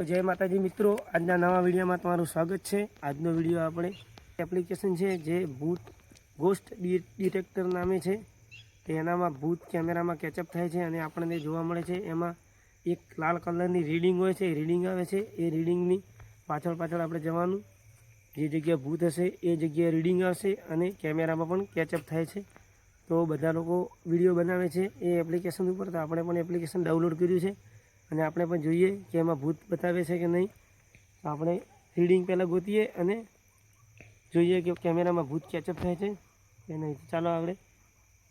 તો જય માતાજી મિત્રો, આજના નવા વિડીયોમાં તમારું સ્વાગત છે. આજનો વીડિયો આપણે એપ્લિકેશન છે જે ભૂત ગોસ્ટ ડિટેક્ટર નામે છે. તે એનામાં ભૂત કેમેરામાં કેચઅપ થાય છે અને આપણને જોવા મળે છે. એમાં એક લાલ કલરની રીડિંગ હોય છે. રીડિંગ આવે છે. એ રીડિંગની પાછળ પાછળ આપણે જવાનું. જે જગ્યાએ ભૂત હશે, એ જગ્યાએ રીડિંગ આવશે અને કેમેરામાં પણ કેચઅપ થાય છે. તો બધા લોકો વીડિયો બનાવે છે એ એપ્લિકેશન ઉપર. તો આપણે પણ એપ્લિકેશન ડાઉનલોડ કર્યું છે. અને આપણે પણ જોઈએ કે એમાં ભૂત બતાવે છે કે નહીં. તો આપણે રીડિંગ પહેલાં ગોતીએ અને જોઈએ કે કેમેરામાં ભૂત કેચઅપ થાય છે કે નહીં. ચાલો આપણે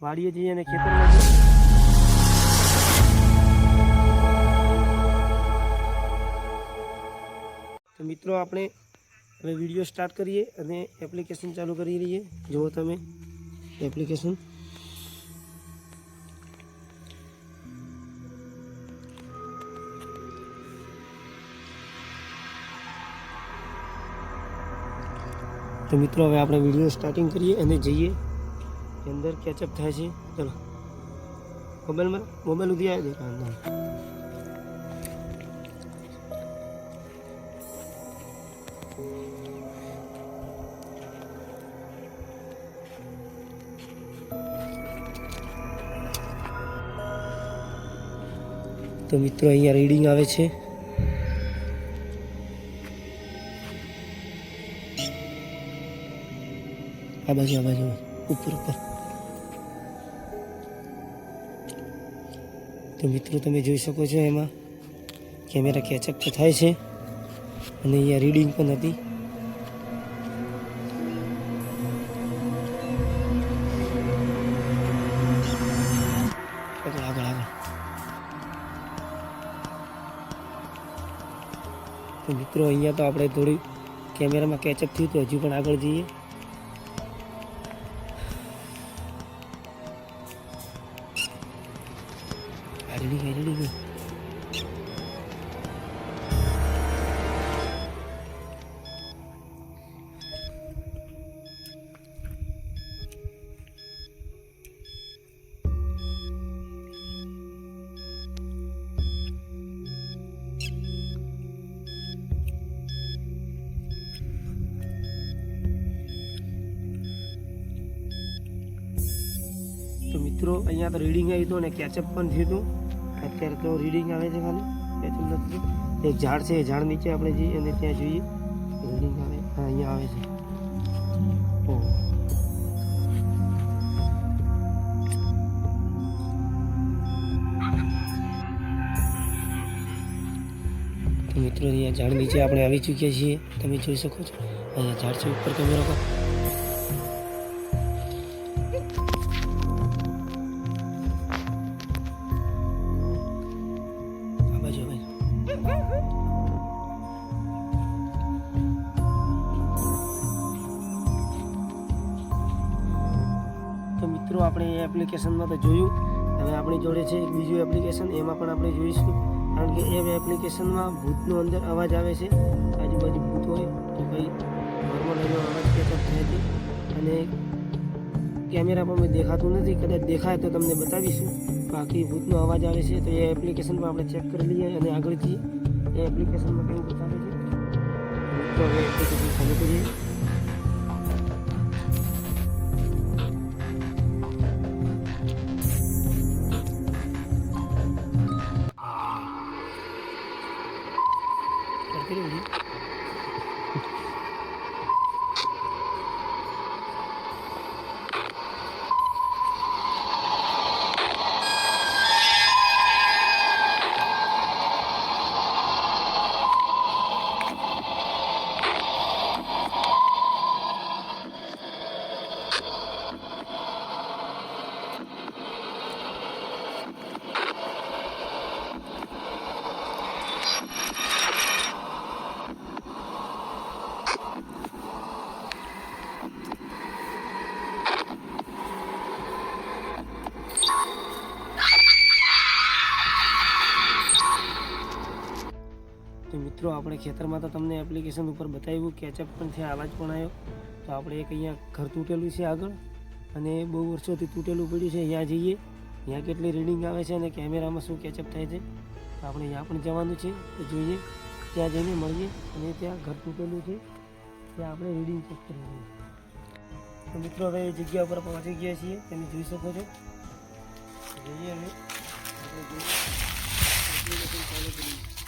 વાડીએ જઈએ અને ખેતરમાં તો મિત્રો, આપણે હવે વીડિયો સ્ટાર્ટ કરીએ અને એપ્લિકેશન ચાલુ કરી રહીએ જુઓ તમે એપ્લિકેશન તો મિત્રો, હવે આપણે વીડિયો સ્ટાર્ટિંગ કરીએ અને જઈએ. અંદર કેચઅપ થાય છે. ચલો. મોબાઈલમાં મોબાઈલ સુધી આવી જાય. અંદર તો મિત્રો, અહીંયા રીડિંગ આવે છે. આ બાજુ આ બાજુ. ઉપર ઉપર. તો મિત્રો, તમે જોઈ શકો છો એમાં કેમેરા કેચઅપ તો થાય છે. અને અહીંયા રીડિંગ પણ હતી. આગળ આગળ તો મિત્રો, અહીંયા તો આપણે થોડી કેમેરામાં કેચઅપ થયું તો હજુ પણ આગળ જઈએ. તો મિત્રો અહીંયા તો રીડિંગ આવ્યું હતું અને કેચઅપ પણ થયું હતું. અત્યારે તો રીડિંગ આવે છે ખાલી. કેચઅપ નથી. થયું. એક ઝાડ છે, એ ઝાડ નીચે આપણે જઈએ અને ત્યાં જોઈએ. રીડિંગ આવે, હા, અહીંયા આવે છે. ઓહ. તો મિત્રો, અહીંયા ઝાડ નીચે આપણે આવી ચૂક્યા છીએ. તમે જોઈ શકો છો. અહીંયા ઝાડ છે, ઉપર કેમેરો મિત્રો, આપણે એ એપ્લિકેશનમાં તો જોયું. હવે આપણી જોડે છે એક બીજું એપ્લિકેશન એમાં પણ આપણે જોઈશું. કારણ કે એ એપ્લિકેશનમાં ભૂતનો અંદર અવાજ આવે છે. આજુબાજુ ભૂત હોય તો કંઈ નોર્મલ એનો અવાજ કેચઅપ થાય છે. અને કેમેરા પણ મેં દેખાતું નથી, કદાચ દેખાય તો તમને બતાવીશું. બાકી ભૂતનો અવાજ આવે છે, તો એ એપ્લિકેશન પણ આપણે ચેક કરી લઈએ અને આગળ જઈએ એ એપ્લિકેશનમાં કેવું બતાવે છે. તો હવે એપ્લિકેશન ચાલુ કરીએ. મિત્રો, આપણે ખેતરમાં તો તમને એપ્લિકેશન ઉપર બતાવ્યું કેચઅપ પણ થયા, અવાજ પણ આવ્યો. તો આપણે એક અહીંયા ઘર તૂટેલું છે આગળ, અને બહુ વર્ષોથી તૂટેલું પડ્યું છે, અહીંયા જઈએ. ત્યાં કેટલી રીડિંગ આવે છે અને કેમેરામાં શું કેચઅપ થાય છે. તો આપણે અહીંયા પણ જવાનું છે, તો જોઈએ. ત્યાં જઈને મળીએ, અને ત્યાં ઘર તૂટેલું છે. ત્યાં આપણે રીડિંગ ચેક કરીએ તો મિત્રો, હવે એ જગ્યા ઉપર પહોંચી ગયા છીએ, તમે જોઈ શકો છો. જઈએ અમે આપણે જોઈએ.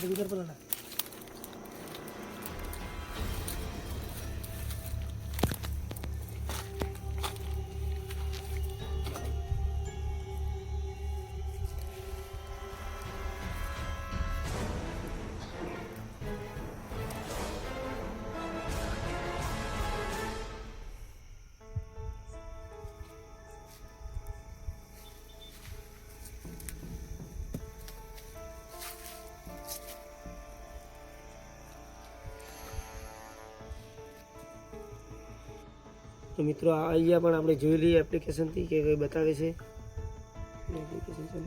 Application ચાલુ કરીએ. તો મિત્રો અહીંયા પણ આપણે જોઈ લઈએ એપ્લિકેશનથી કે કંઈ બતાવે છે. એપ્લિકેશન છે.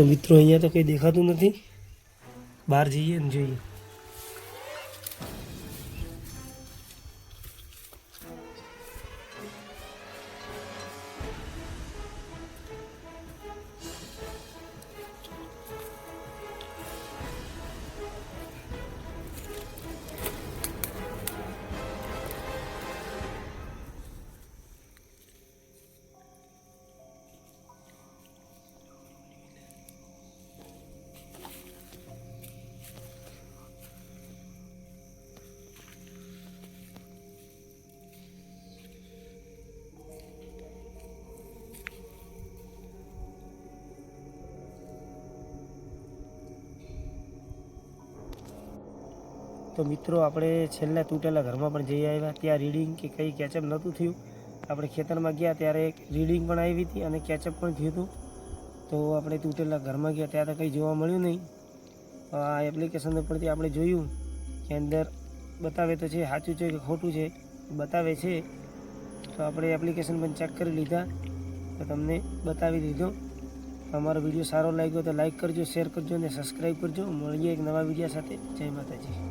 તો મિત્રો અહીંયા તો કંઈ દેખાતું નથી. બહાર જઈએ ને જોઈએ. તો મિત્રો, આપણે છેલ્લા તૂટેલા ઘરમાં પણ જઈ આવ્યા. ત્યાં રીડિંગ કે કંઈ કેચઅપ નહોતું થયું. આપણે ખેતરમાં ગયા ત્યારે રીડિંગ પણ આવી હતી અને કેચઅપ પણ થયું હતું. તો આપણે તૂટેલા ઘરમાં ગયા ત્યારે કંઈ જોવા મળ્યું નહીં. આ એપ્લિકેશન ઉપરથી આપણે જોયું કે અંદર બતાવે તો છે, સાચું છે કે ખોટું છે, બતાવે છે. તો આપણે એપ્લિકેશન પણ ચેક કરી લીધા. તો તમને બતાવી દીધો. અમારો વીડિયો સારો લાગ્યો તો લાઈક કરજો શેર કરજો અને સબસ્ક્રાઈબ કરજો. મળીએ એક નવા વીડિયો સાથે. જય માતાજી.